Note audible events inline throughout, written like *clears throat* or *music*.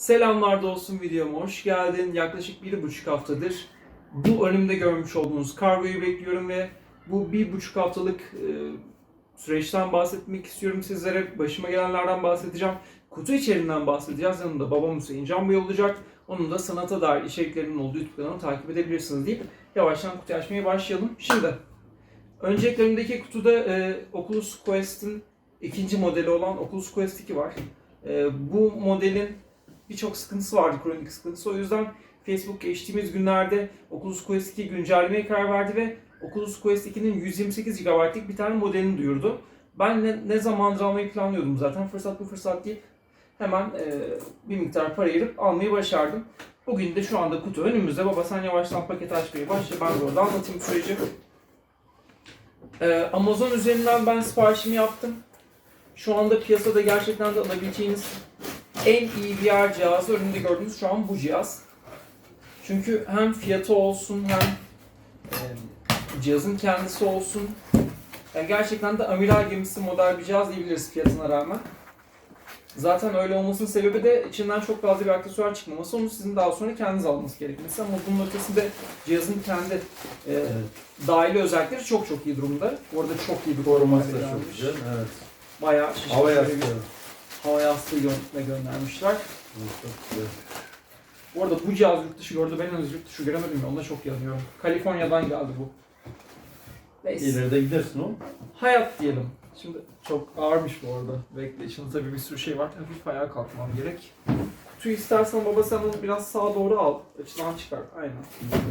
Selamlar dostum videoma hoş geldin. Yaklaşık bir buçuk haftadır bu önümde görmüş olduğunuz kargoyu bekliyorum ve bu bir buçuk haftalık e, süreçten bahsetmek istiyorum sizlere. Başıma gelenlerden bahsedeceğim. Kutu içeriğinden bahsedeceğiz. Yanında babam Hüseyin Can Bey olacak. Onun da sanata dair içeriklerinin olduğu YouTube kanalını takip edebilirsiniz deyip yavaştan kutu açmaya başlayalım. Şimdi öncelikle önümdeki kutuda e, Oculus Quest'in ikinci modeli olan Oculus Quest 2 var. E, bu modelin birçok sıkıntısı vardı, kronik sıkıntısı. O yüzden Facebook geçtiğimiz günlerde Oculus Quest 2 güncellemeye karar verdi ve Oculus Quest 2'nin 128 GB'lık bir tane modelini duyurdu. Ben ne, ne zamandır almayı planlıyordum zaten. Fırsat bu fırsat deyip hemen e, bir miktar para ayırıp almayı başardım. Bugün de şu anda kutu önümüzde. Baba sen yavaştan paket açmaya başla. Ben de orada anlatayım süreci. E, Amazon üzerinden ben siparişimi yaptım. Şu anda piyasada gerçekten de alabileceğiniz en iyi VR cihazı önünde gördüğünüz şu an bu cihaz. Çünkü hem fiyatı olsun hem e, cihazın kendisi olsun. Yani gerçekten de amiral gemisi model bir cihaz diyebiliriz fiyatına rağmen. Zaten öyle olmasının sebebi de içinden çok fazla bir aksesuar çıkmaması. Onu sizin daha sonra kendiniz almanız gerekmesi. Ama bunun ötesinde cihazın kendi e, dahili özellikleri çok çok iyi durumda. Bu arada çok iyi bir Koruması da çok güzel. Evet. Bayağı şişmiş Hava yastığı. Hava yastığı gö- göndermişler. Bu arada bu cihaz yurt dışı gördü. Ben henüz yurt dışı göremedim ya. Onda çok yanıyorum. Kaliforniya'dan geldi bu. Neyse. İleride gidersin o. Hayat diyelim. Şimdi çok ağırmış bu arada. Bekle içinde tabii bir sürü şey var. Hafif ayağa kalkmam gerek. Kutuyu istersen baba sen onu biraz sağa doğru al. Açıdan çıkar. Aynen.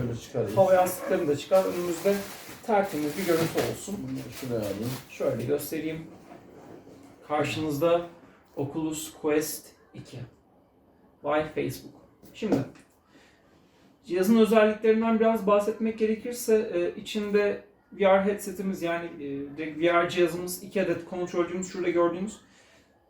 Böyle çıkarayım. Hava yastıklarını da çıkar. Önümüzde tertemiz bir görüntü olsun. Şuraya alayım. Şöyle göstereyim. Karşınızda Oculus Quest 2. By Facebook. Şimdi cihazın özelliklerinden biraz bahsetmek gerekirse e, içinde VR headsetimiz yani e, VR cihazımız 2 adet kontrolcümüz şurada gördüğünüz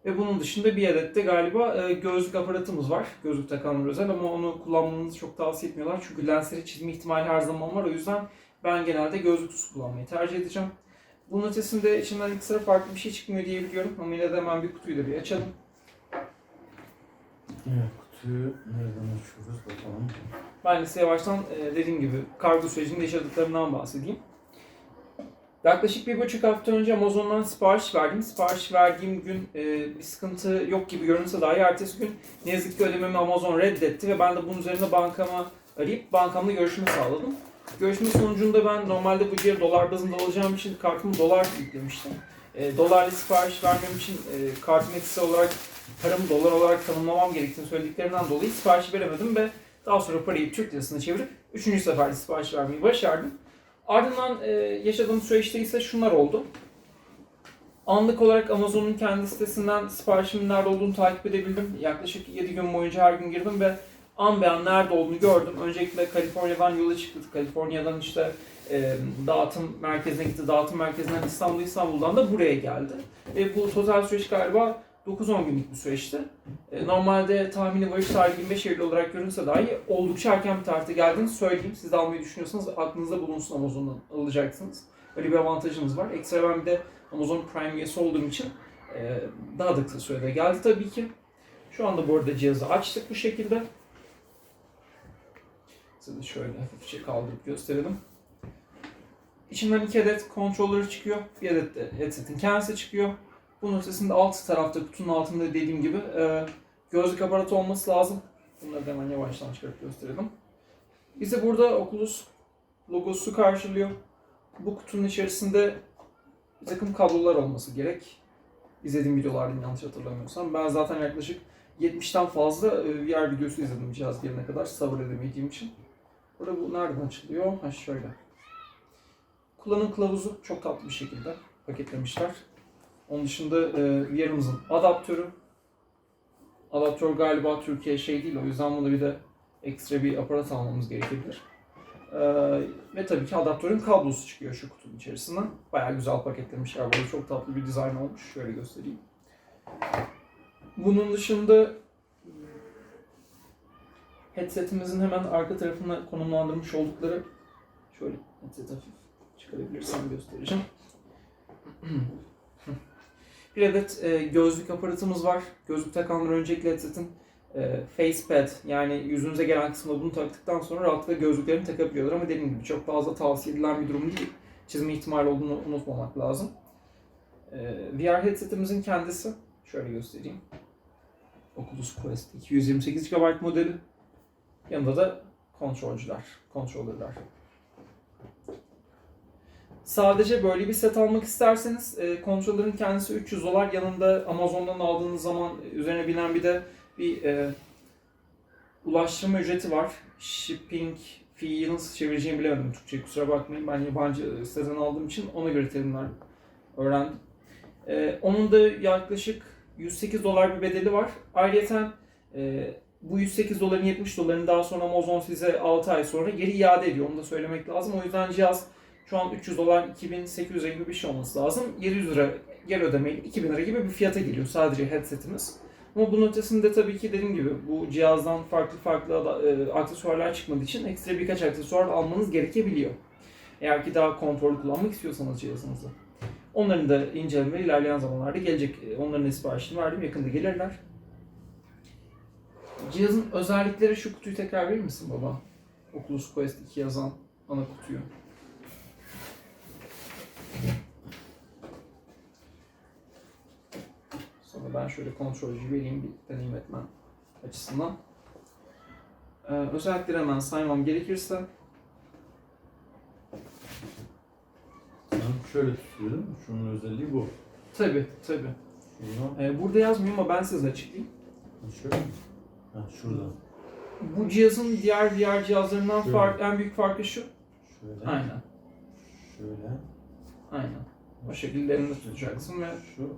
ve bunun dışında bir adet de galiba e, gözlük aparatımız var. Gözlük takanlar özel ama onu kullanmanızı çok tavsiye etmiyorlar. Çünkü lensleri çizme ihtimali her zaman var. O yüzden ben genelde gözlüksüz kullanmayı tercih edeceğim. Bunun ötesinde içinden ekstra farklı bir şey çıkmıyor diye biliyorum. Ama yine de hemen bir kutuyu da bir açalım. Evet, kutuyu nereden açıyoruz bakalım. Ben size yavaştan e, dediğim gibi kargo sürecinde yaşadıklarımdan bahsedeyim. Yaklaşık bir buçuk hafta önce Amazon'dan sipariş verdim. Sipariş verdiğim gün e, bir sıkıntı yok gibi görünse dahi ertesi gün ne yazık ki ödememi Amazon reddetti ve ben de bunun üzerine bankama arayıp bankamla görüşme sağladım. Görüşme sonucunda ben normalde bu cihazı dolar bazında alacağım için kartımı dolar yüklemiştim. E, dolarla sipariş vermem için e, kartım ekstra olarak paramı dolar olarak tanımlamam gerektiğini söylediklerinden dolayı sipariş veremedim ve daha sonra parayı Türk lirasına çevirip üçüncü seferde sipariş vermeyi başardım. Ardından e, yaşadığım süreçte ise şunlar oldu. Anlık olarak Amazon'un kendi sitesinden siparişimin nerede olduğunu takip edebildim. Yaklaşık 7 gün boyunca her gün girdim ve an be an nerede olduğunu gördüm. Öncelikle Kaliforniya'dan yola çıktık. Kaliforniya'dan işte e, dağıtım merkezine gitti. Dağıtım merkezinden İstanbul, İstanbul'dan da buraya geldi. Ve bu total süreç galiba 9-10 günlük bir süreçti. E, Normalde tahmini varış tarihi 25 Eylül olarak görünse dahi oldukça erken bir tarihte geldiğini söyleyeyim. Siz de almayı düşünüyorsanız aklınızda bulunsun Amazon'dan alacaksınız. Öyle bir avantajınız var. Ekstra ben bir de Amazon Prime üyesi olduğum için e, daha da kısa sürede geldi tabii ki. Şu anda bu arada cihazı açtık bu şekilde. Size şöyle hafifçe kaldırıp gösterelim. İçinden iki adet controller çıkıyor. Bir adet de headset'in kendisi çıkıyor. Bunun ötesinde alt tarafta kutunun altında dediğim gibi e, gözlük aparatı olması lazım. Bunları da hemen yavaştan çıkarıp gösterelim. Bize burada Oculus logosu karşılıyor. Bu kutunun içerisinde bir takım kablolar olması gerek. İzlediğim videolarda yanlış hatırlamıyorsam. Ben zaten yaklaşık 70'ten fazla e, VR videosu izledim cihaz gelene kadar sabır edemediğim için. Burada bu nereden açılıyor? Ha şöyle. Kullanım kılavuzu çok tatlı bir şekilde paketlemişler. Onun dışında e, VR'ımızın adaptörü. Adaptör galiba Türkiye şey değil o yüzden bunda bir de ekstra bir aparat almamız gerekebilir. E, ve tabii ki adaptörün kablosu çıkıyor şu kutunun içerisinden. Bayağı güzel paketlemişler. Böyle çok tatlı bir dizayn olmuş. Şöyle göstereyim. Bunun dışında headsetimizin hemen arka tarafına konumlandırmış oldukları şöyle headset hafif çıkarabilirsem göstereceğim. *clears throat* Bir adet e, gözlük aparatımız var. Gözlük takanlar öncelikle headsetin e, facepad yani yüzünüze gelen kısmına bunu taktıktan sonra rahatlıkla gözlüklerini takabiliyorlar ama dediğim gibi çok fazla tavsiye edilen bir durum değil. Çizme ihtimali olduğunu unutmamak lazım. E, VR headsetimizin kendisi şöyle göstereyim. Oculus Quest 228 GB modeli. Yanında da kontrolcüler, controller'lar. Sadece böyle bir set almak isterseniz e, kontrollerin kendisi 300 dolar. Yanında Amazon'dan aldığınız zaman üzerine binen bir de bir e, ulaştırma ücreti var. Shipping fee'yi nasıl çevireceğimi bilemedim Türkçe kusura bakmayın. Ben yabancı siteden aldığım için ona göre terimler öğrendim. E, onun da yaklaşık 108 dolar bir bedeli var. Ayrıca e, bu 108 doların 70 dolarını daha sonra Amazon size 6 ay sonra geri iade ediyor. Onu da söylemek lazım. O yüzden cihaz şu an 300 dolar 2800 lira gibi bir şey olması lazım. 700 lira geri ödemeyle 2000 lira gibi bir fiyata geliyor sadece headsetimiz. Ama bunun ötesinde tabii ki dediğim gibi bu cihazdan farklı farklı e, aksesuarlar çıkmadığı için ekstra birkaç aksesuar almanız gerekebiliyor. Eğer ki daha kontrollü kullanmak istiyorsanız cihazınızı. Onların da incelemeleri ilerleyen zamanlarda gelecek. E, Onların siparişini verdim. Yakında gelirler. Cihazın özellikleri şu kutuyu tekrar verir misin baba? Oculus Quest 2 yazan ana kutuyu. Sonra ben şöyle kontrolcü vereyim bir deneyim etmem açısından. Ee, özellikleri hemen saymam gerekirse Sen şöyle tutuyorum. Şunun özelliği bu. tabi tabi. Ee, burada yazmıyor ama ben size açıklayayım. Şöyle mi? Ha şuradan. Bu cihazın diğer VR cihazlarından Şöyle. fark, en büyük farkı şu. Şöyle. Aynen. Şöyle. Aynen. O şekilde elinde tutacaksın ve Şu.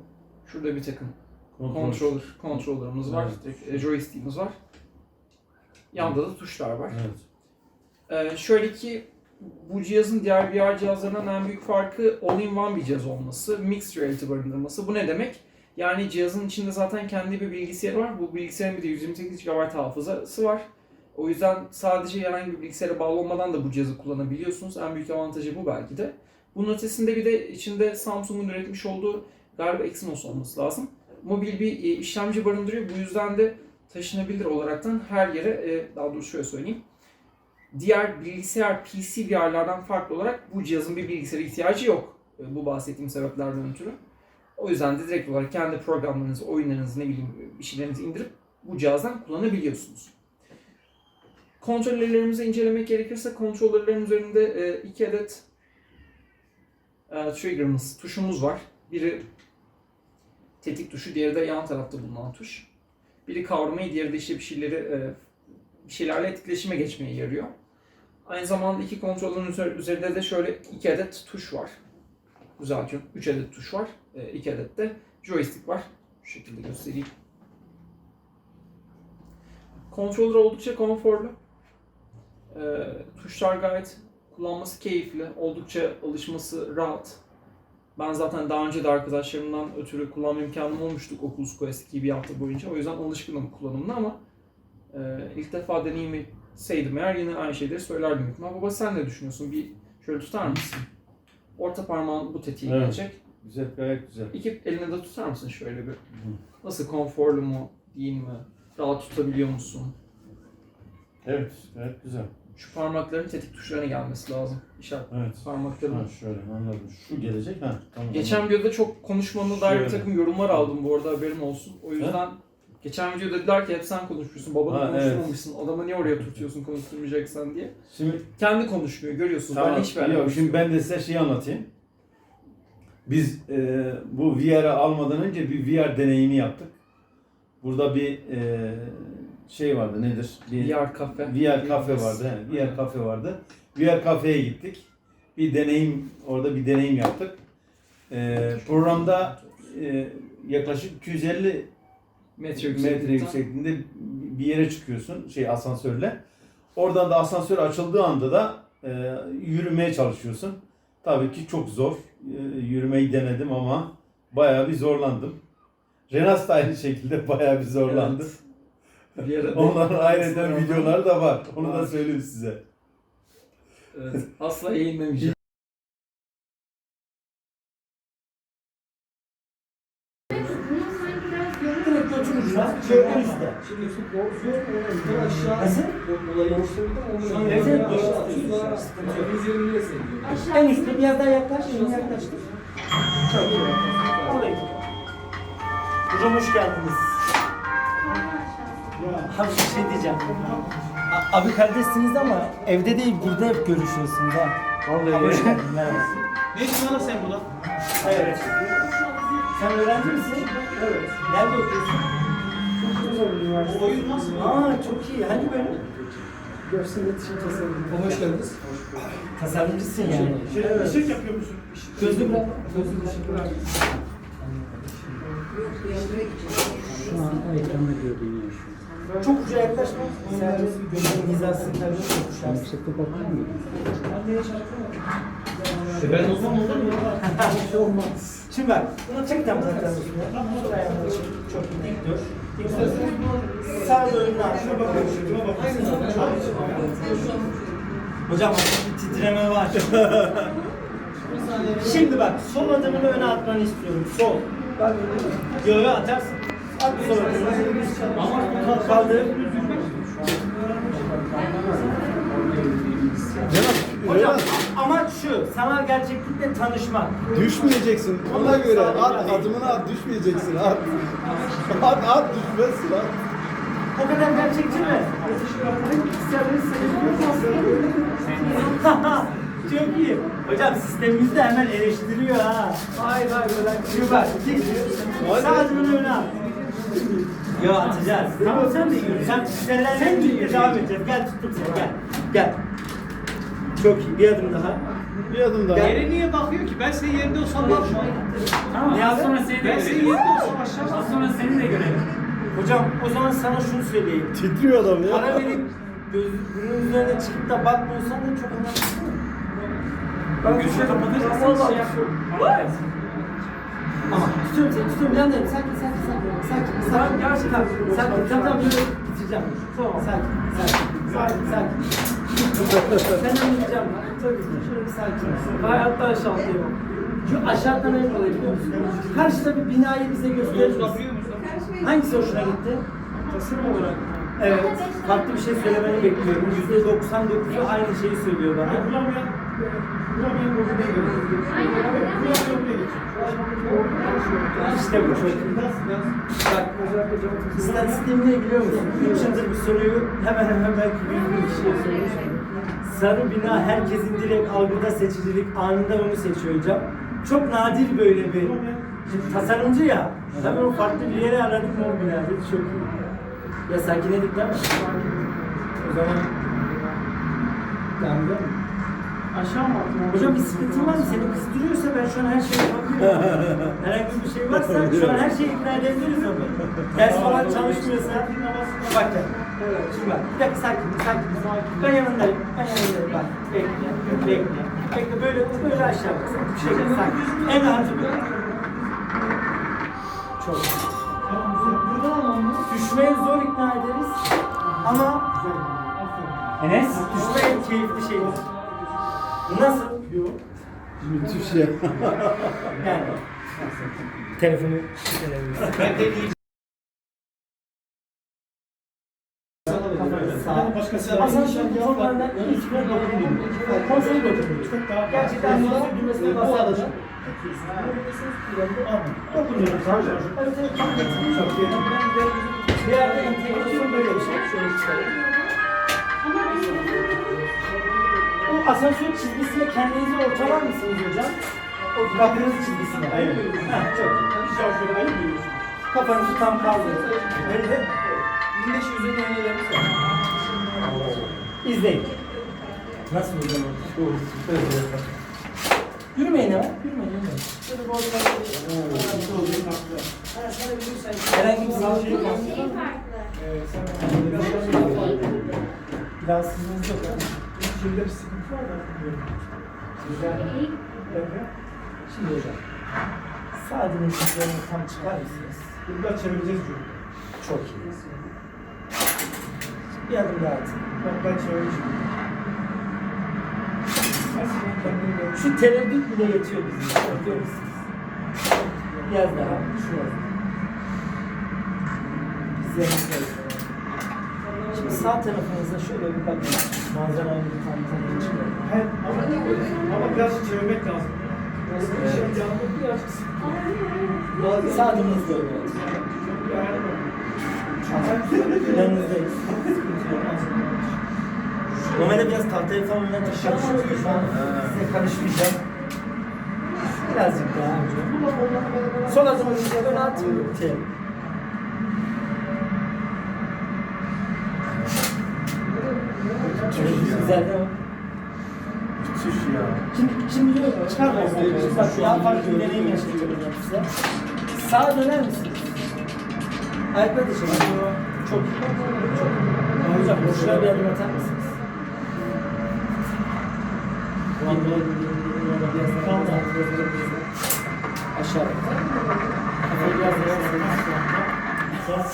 şurada bir takım Kontrol. controller, controller'ımız var. Evet. Tek- e, Joystick'imiz var. Yanda da tuşlar var. Evet. Ee, şöyle ki bu cihazın diğer VR cihazlarından en büyük farkı all-in-one bir cihaz olması, mixed reality barındırması. Bu ne demek? Yani cihazın içinde zaten kendi bir bilgisayarı var. Bu bilgisayarın bir de 128 GB hafızası var. O yüzden sadece herhangi bir bilgisayara bağlı olmadan da bu cihazı kullanabiliyorsunuz. En büyük avantajı bu belki de. Bunun ötesinde bir de içinde Samsung'un üretmiş olduğu galiba Exynos olması lazım. Mobil bir e, işlemci barındırıyor. Bu yüzden de taşınabilir olaraktan her yere, e, daha doğrusu şöyle söyleyeyim diğer bilgisayar PC VR'lardan farklı olarak bu cihazın bir bilgisayara ihtiyacı yok. E, Bu bahsettiğim sebeplerden ötürü. O yüzden de direkt olarak kendi programlarınızı, oyunlarınızı, ne bileyim bir şeylerinizi indirip bu cihazdan kullanabiliyorsunuz. Kontrollerimizi incelemek gerekirse kontrollerin üzerinde e, iki adet e, trigger'ımız, tuşumuz var. Biri tetik tuşu, diğeri de yan tarafta bulunan tuş. Biri kavramayı, diğeri de işte bir şeyleri e, bir şeylerle etkileşime geçmeye yarıyor. Aynı zamanda iki kontrolün üzer- üzerinde de şöyle iki adet tuş var. Düzeltiyorum. Üç adet tuş var. E, iki adet de joystick var. Şu şekilde göstereyim. Controller oldukça konforlu. E, tuşlar gayet kullanması keyifli. Oldukça alışması rahat. Ben zaten daha önce de arkadaşlarımdan ötürü kullanma imkanım olmuştu Oculus Quest 2'yi bir hafta boyunca. O yüzden alışkınım kullanımına ama ee, ilk defa deneyimleseydim eğer yine aynı şeyleri söylerdim ihtimal. Baba sen ne düşünüyorsun? Bir şöyle tutar mısın? Orta parmağın bu tetiğe Evet. gelecek. Güzel, gayet güzel. İki elini de tutar mısın şöyle bir? Nasıl konforlu mu? Değil mi? Rahat tutabiliyor musun? Evet, gayet güzel. Şu parmakların tetik tuşlarına gelmesi lazım. İşaret Evet. parmakların. Ha şöyle anladım. Şu gelecek ha. Tamam. Geçen videoda çok konuşmanına dair bir Şöyle. takım yorumlar aldım bu arada haberin olsun. O yüzden geçen videoda dediler ki hep sen konuşmuşsun, babanı Ha, evet. konuşmamışsın, adamı niye oraya tutuyorsun konuşturmayacaksan diye. Şimdi Kendi konuşmuyor görüyorsunuz. Ben hiç Yok, şimdi ben de size şey anlatayım. Biz e, bu VR'ı almadan önce bir VR deneyimi yaptık. Burada bir e, şey vardı nedir? Bir VR kafe. VR kafe vardı. He, VR kafe vardı. VR kafeye gittik. Bir deneyim orada bir deneyim yaptık. E, programda e, yaklaşık 250 metre metre yükseklikten. yüksekliğinde bir yere çıkıyorsun şey asansörle. Oradan da asansör açıldığı anda da e, yürümeye çalışıyorsun. Tabii ki çok zor. E, yürümeyi denedim ama bayağı bir zorlandım. Renas da aynı şekilde bayağı bir zorlandı. Evet. *laughs* Onların ayrıca videoları da var. Onu da Var. söyleyeyim size. Evet. Asla eğilmemeyeceğim. En üstte. Şimdi zor yukarı aşağı Nasıl? olayı şu an Evet, evet, doğru. Yok. Biz yerinde seviyoruz. En üstte biraz daha yaklaş. Şimdi yaklaştır. Çok iyi. Hocam hoş geldiniz. Abi bir şey diyeceğim. Abi kardeşsiniz ama evde değil burada hep görüşüyorsunuz ha. Vallahi. *laughs* Merhaba. Ne diyorsun sen buna? Evet. Sen öğrenci misin? Evet. Nerede okuyorsun? Oyun nasıl? Aa çok iyi. Hangi bölüm? Görsel iletişim tasarımı. Hoş geldiniz. Tasarımcısın yani. Şey, ışık yapıyor musun? Gözlü bırak. Gözlü ışık bırak. Şu an ekranda gördüğün yer şu. Çok uca yaklaşma. Sadece gözünün hizasını tabii çok uçarsın. Yüksekte bakar mısın? Ben o zaman olur Şimdi bak, bunu çek tam zaten üstüne. Çok iyi. Dik dur. Sağ aç. Şuna. Şuna bak. Hocam titreme var. *laughs* Şimdi bak, sol adımını öne atmanı istiyorum. Sol. Yo atarsın. At sol adımını. Ama kaldır. Hocam amaç şu, sanal gerçeklikle tanışmak. Düşmeyeceksin. Ona göre at adımını at düşmeyeceksin at. At at düşmezsin at. O kadar gerçekçi mi? Çok iyi. Hocam sistemimiz de hemen eleştiriyor ha. Hayır hayır öyle. Şimdi bak. Sağ adımını öne at. Yo atacağız. Tamam sen de yürü. Sen sen, sen de devam edeceğiz. Gel tuttum seni gel. Gel. Çok iyi. Bir adım daha. Bir adım daha. Yere niye bakıyor ki? Ben senin yerinde olsam yapacağım? Tamam, Ne az sonra seni de Ben senin görelim. yerinde olsam aşağı Az sonra seni de görelim. Hocam o zaman sana şunu söyleyeyim. Titriyor adam ya. Para verip gözünün üzerine çıkıp da bakmıyorsan da çok önemli. Ben Gözünü kapatırsan şey yap. Gelsin. Ama tutuyorum seni, tutuyorum yanındayım. Sakin, sakin, sakin. Sakin, sakin. Gerçekten. Sakin, tamam, tamam. Böyle bitireceğim. Tamam. Sakin, sakin. Sakin, sakin. Sen anlayacağım. Tabii ki. Şöyle bir sakin ol. Hayatta aşağıdayım. Şu aşağıdan en kolay biliyor musun? Karşıda bir binayı bize gösterir misin? Hangisi hoşuna gitti? Tasarım olarak. Evet. Farklı bir şey söylemeni bekliyorum. Yüzde 99'u aynı şeyi söylüyor bana. Bulamayan, bulamayan bozu değil. Bulamayan buraya geçiyor. İşte bu çok. Bak, istatistiğimi ne biliyor musun? 3 yıldır bir soruyu hemen hemen belki bir bin kişiye sormuştum. Sarı bina herkesin direkt algıda seçicilik anında onu seçiyor hocam. Çok nadir böyle bir tasarımcı ya. Hemen o farklı bir yere aradım mor bina dedi çok iyi. Ya sakinledik değil mi? O zaman mi? Aşağı mı attın? Hocam bir sıkıntın var mı? Seni kızdırıyorsa ben şu an her şeyi yapabiliyorum. Herhangi bir şey varsa şu an her şeyi ikna edebiliriz ama. Ders falan çalışmıyorsa. Bak gel. Şimdi bak. Bir dakika sakin, sakin. Ben yanındayım. Ben yanındayım. Bak. Bekle, bekle. Bekle böyle, böyle aşağı bak. Bir şey yok. Sakin. En rahatı bu. Çok. Düşmeye zor ikna ederiz. Ama Enes. düşme en keyifli şeydir. Nasıl? Müthiş ya. Yani. Telefonu Ben de iyi. Sağ. Başkası Asansör konularından hiçbirine dokunmuyor. Konsey dokunmuyor. Gerçekten bu düğmesine basarlar. Dokunuyorum sadece. Bir yerde entegrasyon böyle bir şey. Şöyle çıkarayım. Asansör çizgisine kendinizi ortalar mısınız hocam? O kapınız çizgisine. Hayır. Ha, çok iyi. Kafanızı tam kaldırın. Öyle. 25 yüzde deneyelerimiz var. İzleyin. Nasıl hocam? Yürümeyin ha. Yürümeyin. yürümeyin. Şöyle bir ortadan Herhangi bir sağlık yok. Rahatsızlığınız yok. ha? Şimdi bir sıkıntı var da. Güzel. Şimdi hocam. Sağ dinleyicilerini tam çıkar mısınız? Burada çevireceğiz diyor. Çok iyi. Bir adım daha atın. Bak ben çevireceğim. Şu tereddüt bile yetiyor bizim. Biliyor musunuz? Biraz daha. Şurası. üzerinizde. Sağ tarafınıza şöyle bir bakın. Manzarayı tam tam geçmiyor. Hem ama, ama birazcık çevirmek lazım. Nasıl? Bir şey canlı birazcık sıkıntı. Sağ adımınızda öyle. Yanınızdayız. Normalde biraz tahtayı falan. Ben size karışmayacağım. Birazcık daha. Son adımınızı öne atın. Bitirelim. Güzel değil mi? Müthiş ya. Şimdi, şimdi çıkarmayın. Bak daha farklı bir deneyim yaşayacağım size. Sağa döner misiniz? Ayaklar dışarı. Çok iyi. Çok iyi. Hocam boşluğa bir adım atar mısınız? Biraz Aşağı. Biraz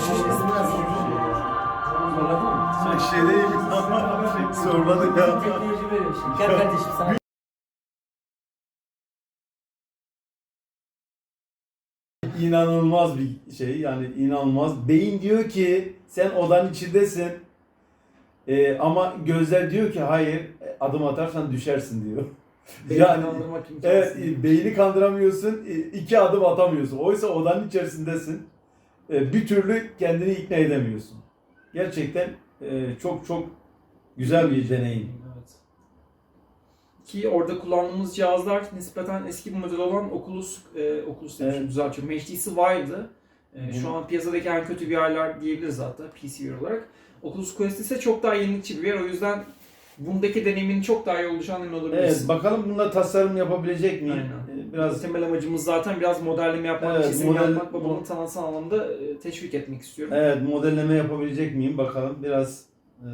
Şişmesi biraz iyi. Zorladın mı? Şey değil ama *laughs* zorladı ya. Teknoloji böyle bir şey. Gel kardeşim sana. İnanılmaz bir şey yani inanılmaz. Beyin diyor ki sen odanın içindesin. Ee, ama gözler diyor ki hayır adım atarsan düşersin diyor. Beni yani imkansız. evet e, beyni kandıramıyorsun. e, iki adım atamıyorsun. Oysa odanın içerisindesin. E, Bir türlü kendini ikna edemiyorsun. Gerçekten e, çok çok güzel bir deneyim. Evet. Ki orada kullandığımız cihazlar nispeten eski bir model olan Oculus, e, Oculus demişim Evet. düzeltiyorum, HTC Vive'dı. E, şu an piyasadaki en kötü VR'lar diyebiliriz hatta PC VR olarak. Oculus Quest ise çok daha yenilikçi bir VR. O yüzden bundaki deneyimin çok daha iyi olacağına emin olabiliriz. Evet bakalım bunda tasarım yapabilecek miyim? Aynen. Biraz Temel amacımız zaten biraz modelleme yapmak, Evet, çizim model- yapmak ve bunu sanatsal anlamda e, teşvik etmek istiyorum. Evet modelleme yapabilecek miyim bakalım. Biraz e,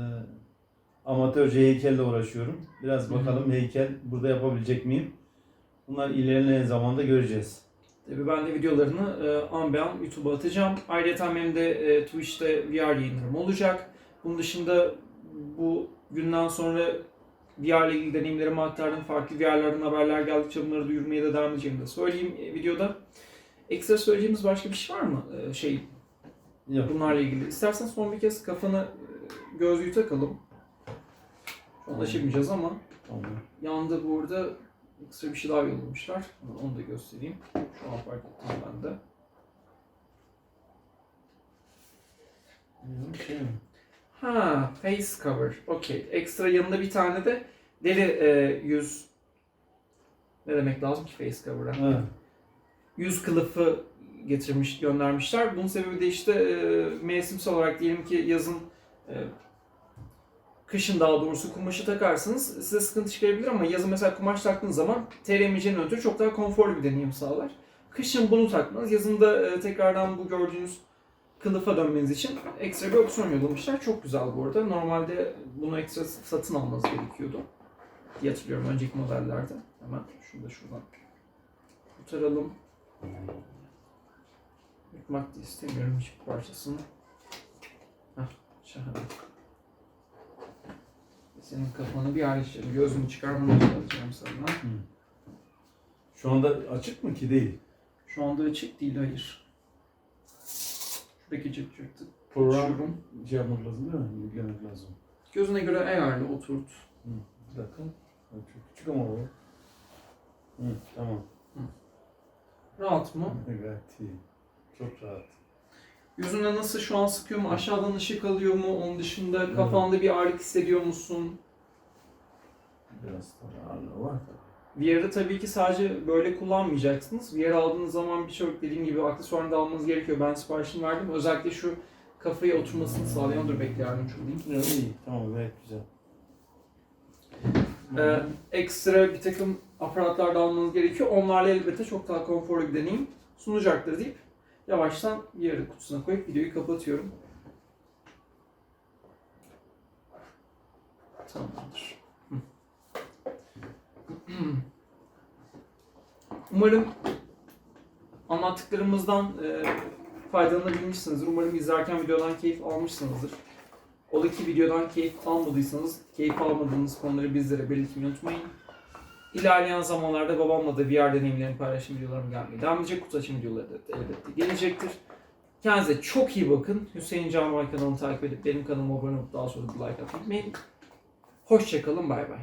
amatörce heykelle uğraşıyorum. Biraz bakalım heykel burada yapabilecek miyim? Bunlar ilerleyen zamanda göreceğiz. Tabii ben de videolarını e, an be an YouTube'a atacağım. Ayrıca benim de e, Twitch'te VR yayınlarım olacak. Bunun dışında bu günden sonra VR ile ilgili deneyimlerimi aktardım. Farklı VR'lardan haberler geldikçe bunları duyurmaya da devam edeceğimi de söyleyeyim e, videoda. Ekstra söyleyeceğimiz başka bir şey var mı? E, şey Yok. bunlarla ilgili. İstersen son bir kez kafanı e, gözlüğü takalım. Anlaşamayacağız ama Tamam. Yanda burada ekstra bir şey daha yollamışlar. Onu da göstereyim. Şu an fark ettim ben de. Yok, Şey mi? Ha, face cover. Okey. Ekstra yanında bir tane de deri e, yüz ne demek lazım ki face cover'a? Evet. Yüz kılıfı getirmiş, göndermişler. Bunun sebebi de işte e, mevsimsel olarak diyelim ki yazın e, kışın daha doğrusu kumaşı takarsınız size sıkıntı çıkarabilir ama yazın mesela kumaş taktığınız zaman TRMC'nin ötürü çok daha konforlu bir deneyim sağlar. Kışın bunu takmanız, yazın da e, tekrardan bu gördüğünüz kılıfa dönmeniz için ekstra bir opsiyon yollamışlar. Çok güzel bu arada. Normalde bunu ekstra satın almanız gerekiyordu. Diye hatırlıyorum önceki modellerde. Hemen şunu da şuradan kurtaralım. Yırtmak da istemiyorum hiçbir parçasını. Hah, şahane. Senin kafanı bir ayrıştırdım. Gözünü çıkar bunu alacağım sana. Şu anda açık mı ki değil? Şu anda açık değil, hayır. Şuradaki cırt cırtı Program şey yapmak lazım değil mi? Yüklemek lazım. Gözüne göre ayarlı oturt. Bir dakika. Çok küçük ama o. Hı, tamam. Rahat mı? Gayet iyi. Çok rahat. Yüzüne nasıl şu an sıkıyor mu? Aşağıdan ışık alıyor mu? Onun dışında kafanda bir ağırlık hissediyor musun? Biraz da ağırlığı var. VR'ı tabii ki sadece böyle kullanmayacaksınız. VR aldığınız zaman birçok dediğim gibi aksesuarını da almanız gerekiyor. Ben siparişini verdim. Özellikle şu kafaya oturmasını sağlayan dur bekle yardımcı olayım. İyi. Tamam gayet güzel. Ee, ekstra bir takım aparatlar da almanız gerekiyor. Onlarla elbette çok daha konforlu bir deneyim sunacaktır deyip yavaştan VR kutusuna koyup videoyu kapatıyorum. Tamamdır. Hı. Umarım anlattıklarımızdan e, faydalanabilmişsinizdir. Umarım izlerken videodan keyif almışsınızdır. Ola ki videodan keyif almadıysanız, keyif almadığınız konuları bizlere belirtmeyi unutmayın. İlerleyen zamanlarda babamla da VR deneyimlerimi paylaşım videolarım gelmeye devam edecek. Kutu açım videoları da elbette gelecektir. Kendinize çok iyi bakın. Hüseyin Canbay kanalını takip edip benim kanalıma abone olup daha sonra like atmayı unutmayın. Hoşçakalın, bay bay.